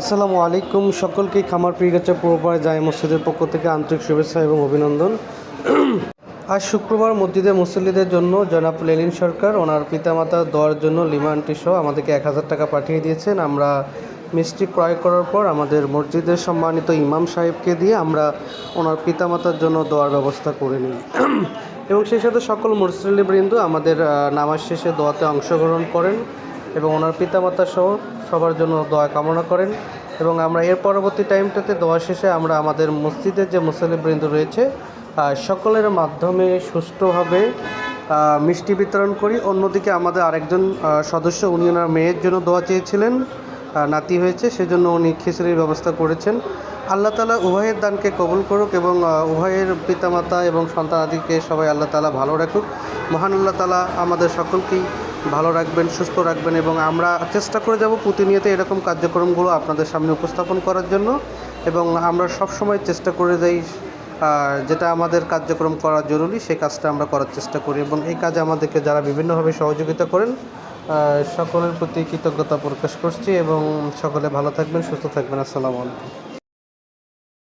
আসসালামু আলাইকুম সকলকে খামার পিগাচা পূর্বপাড়া জায় মসজিদের পক্ষ থেকে আন্তরিক শুভেচ্ছা এবং অভিনন্দন। আজ শুক্রবার মসজিদে মুসল্লিদের জন্য জনাব লেলিন সরকার, ওনার পিতামাতা দেওয়ার জন্য লিমানটি সহ আমাদেরকে এক হাজার টাকা পাঠিয়ে দিয়েছেন। আমরা মিষ্টি ক্রয় করার পর আমাদের মসজিদের সম্মানিত ইমাম সাহেবকে দিয়ে আমরা ওনার পিতামাতার জন্য দেওয়ার ব্যবস্থা করে নিই। এবং সেই সাথে সকল মুসল্লিবৃন্দ আমাদের নামাজ শেষে দোয়াতে অংশগ্রহণ করেন। এবং ওনার পিতামাতা সহ সবার জন্য দোয়া কামনা করেন এবং আমরা এর পরবর্তী টাইমটাতে দোয়া শেষে আমরা আমাদের মসজিদের যে মুসলিমবৃন্দ রয়েছে সকলের মাধ্যমে সুষ্ঠুভাবে মিষ্টি বিতরণ করি। অন্যদিকে আমাদের আরেকজন সদস্য, উনি ওনার মেয়ের জন্য দোয়া চেয়েছিলেন নাতি হয়েছে, সেজন্য উনি খিচুড়ির ব্যবস্থা করেছেন। আল্লাহ তালা উভয়ের দানকে কবুল করুক এবং উভয়ের পিতামাতা এবং সন্তান আদিকে সবাই আল্লাহ তালা ভালো রাখুক। মহান আল্লাহ তালা আমাদের সকলকেই ভালো রাখবেন, সুস্থ রাখবেন এবং আমরা চেষ্টা করে যাব প্রতিনিয়ত এরকম কার্যক্রমগুলো আপনাদের সামনে উপস্থাপন করার জন্য এবং আমরা সব সময় চেষ্টা করে যাই যেটা আমাদের কার্যক্রম করা জরুরি সেই কাজটা আমরা করার চেষ্টা করি এবং এই কাজে আমাদেরকে যারা বিভিন্নভাবে সহযোগিতা করেন সকলের প্রতি কৃতজ্ঞতা প্রকাশ করছি এবং সকলে ভালো থাকবেন, সুস্থ থাকবেন। আসসালামু আলাইকুম।